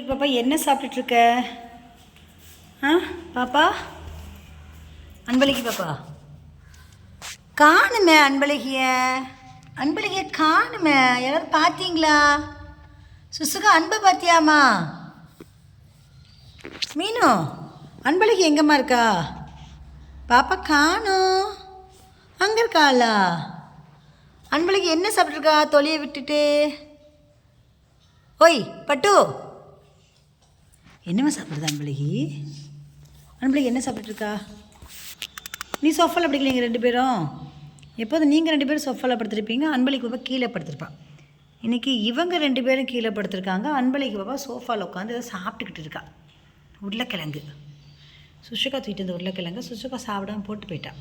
அன்பளிக்கு பாப்பா என்ன சாப்பிட்டுட்ருக்க ஆ பாப்பா? அன்பளிக்கு பாப்பா. காணுமே அன்பழகிய அன்பழகிய காணுமே. யாராவது பார்த்தீங்களா சுசுகா அன்பை பார்த்தியாமா மீனு அன்பழகி எங்கம்மா இருக்கா? பாப்பா காணும் அங்கே இருக்காளா? அன்பழகி என்ன சாப்பிட்ருக்கா தொலியை விட்டுட்டு. ஓய் பட்டு. என்னம்மா சாப்பிடுது அன்பழகி? அன்பழகி என்ன சாப்பிட்டுருக்கா? நீ சோஃபாவில் படிக்கலைங்க ரெண்டு பேரும். எப்போதும் நீங்கள் ரெண்டு பேரும் சோஃபாவில் படுத்திருப்பீங்க? அன்பளிக்கு பாப்பா கீழே படுத்திருப்பா. இன்றைக்கி இவங்க ரெண்டு பேரும் கீழே படுத்திருக்காங்க. அன்பளிக்கு பாப்பா சோஃபாவில் உட்காந்து ஏதோ சாப்பிட்டுக்கிட்டு இருக்கா. உருளைக்கிழங்கு. சுஷிகா தூக்கிட்டு இருந்த உருளைக்கிழங்கு சுஷுகா சாப்பிடாம போட்டு போயிட்டா.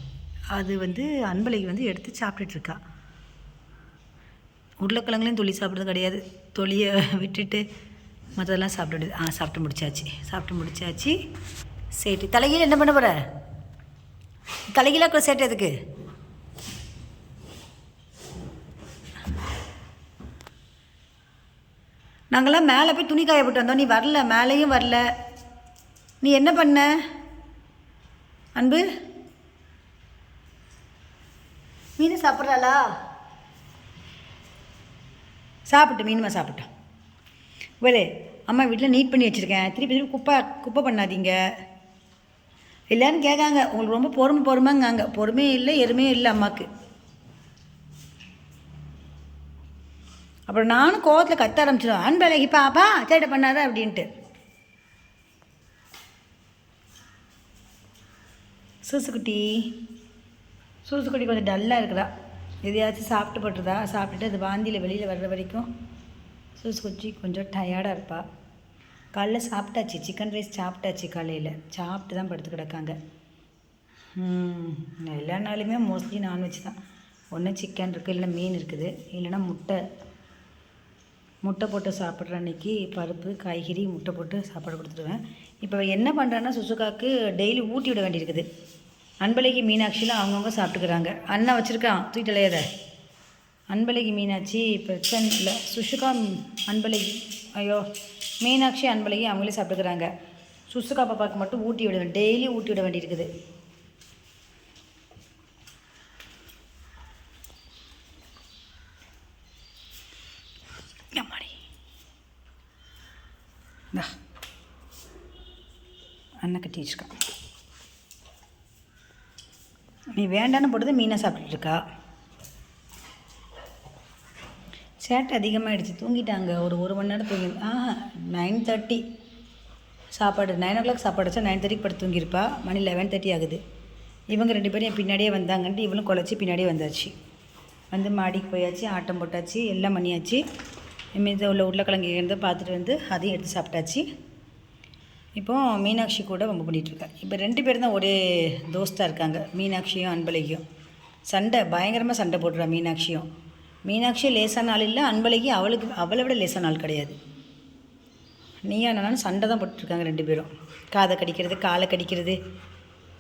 அது வந்து அன்பளிக்கு வந்து எடுத்து சாப்பிட்டுட்டு இருக்கா. உருளைக்கிழங்குலையும் தொளி சாப்பிட்றது கிடையாது. தொலியை விட்டுட்டு மற்றதெல்லாம் சாப்பிட்டு ஆ சாப்பிட்டு முடிச்சாச்சு. சாப்பிட்டு முடிச்சாச்சு. சரி தலைகீழ என்ன பண்ண போகிற தலைகீழாக சேட்டு எதுக்கு நாங்கள்லாம் மேலே போய் துணி காய போட்டு வந்தோம். நீ வரல மேலேயும் வரல. நீ என்ன பண்ண? அன்பு? மீன் சாப்பிட்றாளா? சாப்பிட்டு மீனுமா சாப்பிட்டோம். வேறு அம்மா வீட்டில் நீட் பண்ணி வச்சுருக்கேன். திருப்பி திருப்பி குப்பை குப்பை பண்ணாதீங்க. எல்லாரும் கேட்காங்க உங்களுக்கு ரொம்ப பொறுமை பொறுமைங்காங்க. பொறுமையும் இல்லை எருமையும் இல்லை அம்மாவுக்கு அப்புறம் நானும் கோவத்தில் கத்த ஆரம்பிச்சிடுவேன் அன்பழகி பாப்பா சேட்டை பண்ணாத அப்படின்ட்டு. சூசுக்குட்டி. சூசுக்குட்டி கொஞ்சம் டல்லாக இருக்குதா? எதையாச்சும் சாப்பிட்டு போட்டுருதா? சாப்பிட்டுட்டு அது வாந்தியில் வெளியில் வர்ற வரைக்கும். சூசுக்குட்டி கொஞ்சம் டயர்டாக இருப்பா. காலைல சாப்பிட்டாச்சு சிக்கன் ரைஸ் சாப்பிட்டாச்சு காலையில் சாப்பிட்டு தான் படுத்து கிடக்காங்க. எல்லா நாளுமே மோஸ்ட்லி நான்வெஜ் தான். ஒன்று சிக்கன் இருக்குது இல்லைன்னா மீன் இருக்குது. இல்லைன்னா முட்டை. முட்டை போட்டு சாப்பிட்ற அன்னைக்கு பருப்பு காய்கறி முட்டை போட்டு சாப்பாடு கொடுத்துருவேன் இப்போ என்ன பண்ணுறேன்னா சுசுகாக்கு டெய்லி ஊட்டி விட வேண்டியிருக்குது. அன்பழகி மீனாட்சியில் அவங்கவுங்க சாப்பிட்டுக்கிறாங்க. அண்ணன் வச்சுருக்கான் தூக்கிட்டு இலையத அன்பழகி மீனாட்சி பிரச்சனை இல்லை சுஷுகா அன்பழகி ஐயோ மீனாட்சி அன்பழகி அவங்களே சாப்பிட்டுக்கிறாங்க. சுசுகா பாப்பாவுக்கு மட்டும் ஊட்டி விடுவேன் டெய்லி ஊட்டி விட வேண்டியிருக்குது. அண்ணன் கட்டி வச்சுருக்கான். நீ வேண்டான்னு போட்டது மீனை சாப்பிட்டுட்டு இருக்கா? சேட்டை அதிகமாகிடுச்சு தூங்கிட்டாங்க. ஒரு ஒரு மணி நேரம் தூங்கி ஆ நைன் தேர்ட்டி சாப்பாடு நைன் ஓ கிளாக் சாப்பாடு வச்சா நைன் தேர்ட்டிக்கு படுத்து தூங்கியிருப்பா. மணி லெவன் தேர்ட்டி ஆகுது. இவங்க ரெண்டு பேரும் என் பின்னாடியே வந்தாங்கன்ட்டு இவளும் குழச்சி பின்னாடியே வந்தாச்சு. வந்து மாடிக்கு போயாச்சு ஆட்டம் போட்டாச்சு எல்லாம் பண்ணியாச்சு. மீது உள்ள உருளைக்கிழங்கு இருந்து பார்த்துட்டு வந்து அதையும் எடுத்து சாப்பிட்டாச்சு. இப்போ மீனாட்சி கூட ரொம்ப பண்ணிகிட்ருக்கா இப்போ ரெண்டு பேரும் தான் ஒரே தோஸ்தாக இருக்காங்க. மீனாட்சியும் அன்பலையும் சண்டை பயங்கரமாக சண்டை போடுறா மீனாட்சியும். மீனாட்சி லேசான ஆள் இல்லை அன்பழகி அவளுக்கு அவளை விட லேசான ஆள் கிடையாது. நீயா நானும் சண்டை தான் போட்டிருக்காங்க ரெண்டு பேரும். காதை கடிக்கிறது காலை கடிக்கிறது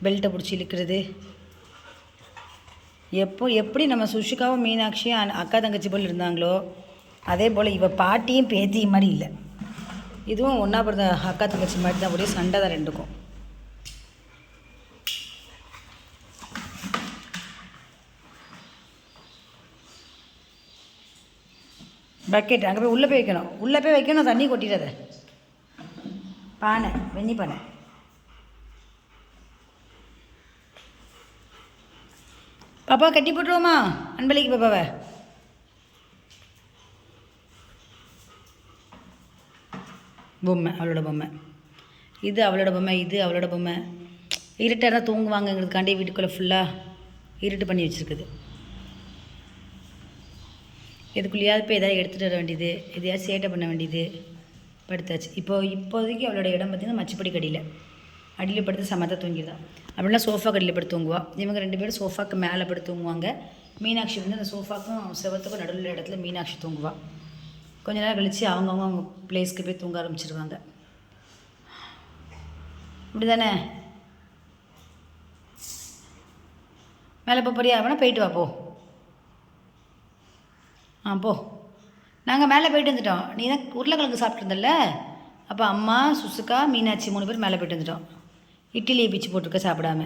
பெல்ட்டை பிடிச்சி இழுக்கிறது. எப்போ எப்படி நம்ம சுஷிகாவும் மீனாட்சியும் அக்கா தங்கச்சி போல் இருந்தாங்களோ அதே போல் இவள் பாட்டியும் பேத்தியும் மாதிரி இல்லை. இதுவும் ஒன்றா பிறந்த அக்கா தங்கச்சி மாதிரி தான் ஒரே சண்டை தான் ரெண்டுக்கும். பக்கெட் அங்கே போய் உள்ளே போய் வைக்கணும். உள்ளே போய் வைக்கணும் தண்ணி கொட்டிடாத. பானை வெண்ணி பானை. பாப்பா கட்டி போட்டுருவோமா? அன்பளிக்கு பாப்பாவை. பொம்மை அவளோட பொம்மை. இது அவளோட பொம்மை இது அவளோட பொம்மை. இருட்டாக தூங்குவாங்கங்கிறதுக்காண்டி வீட்டுக்குள்ளே ஃபுல்லாக இருட்டு பண்ணி வச்சுருக்குது. எதுக்குள்ளேயாவது போய் எதாவது எடுத்துகிட்டு வர வேண்டியது எதையாவது சேட்டை பண்ண வேண்டியது படுத்தாச்சு. இப்போ இப்போதைக்கு அவளோட இடம் பார்த்திங்கன்னா மச்சப்படி கடியில். அடியில் படுத்து சமத்தா தூங்கிடுதான் அப்படின்னா சோஃபா கடியில் படுத்து தூங்குவா. இவங்க ரெண்டு பேரும் சோஃபாக்கு மேலே படுத்து தூங்குவாங்க. மீனாட்சி வந்து அந்த சோஃபாக்கும் செவத்துக்கும் நடுவில் இடத்துல மீனாட்சி தூங்குவா. கொஞ்ச நேரம் கழித்து அவங்கவுங்க அவங்க பிளேஸ்க்கு போய் தூங்க ஆரம்பிச்சிருவாங்க. இப்படி தானே மேலே போக போறியா? வேணா போயிட்டு வா போ. ஆ போ. நாங்கள் மேலே போயிட்டு வந்துட்டோம். நீ தான் உருளைக்கிழங்கு சாப்பிட்ருந்தல்ல அப்போ அம்மா சுசுக்கா மீனாட்சி மூணு பேர் மேலே போயிட்டு வந்துட்டோம். இட்லியை பிச்சு போட்டிருக்க சாப்பிடாம.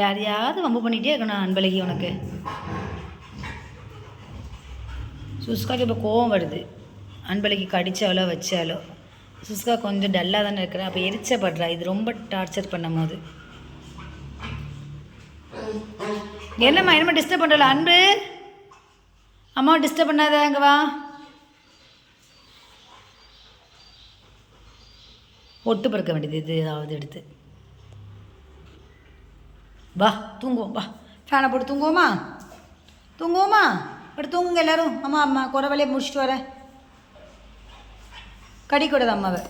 யாரையாவது வம்பு பண்ணிகிட்டே இருக்கணும் அன்பழகி உனக்கு. சுஸ்காக்கு இப்போ கோவம் வருது. அன்பழகி கடித்தாலோ வச்சாலோ. சுஸ்கா கொஞ்சம் டல்லாக தானே இருக்கிறேன் அப்போ எரிச்சப்படுறா. இது ரொம்ப டார்ச்சர் பண்ணும் போது என்னம்மா என்னம்மா டிஸ்டர்ப் பண்ணுறல அன்பு? அம்மா டிஸ்டர்ப் பண்ணாத அங்கே வா. ஒட்டு பிறக்க வேண்டியது இது ஏதாவது எடுத்து. வா தூங்குவோம் வா. ஃபேனை போட்டு தூங்குவோமா? தூங்குவோமா? இப்படி தூங்குங்க எல்லாரும். அம்மா அம்மா குறை வேலையை முடிச்சுட்டு வரேன். கடி கூடாது அம்மாவை.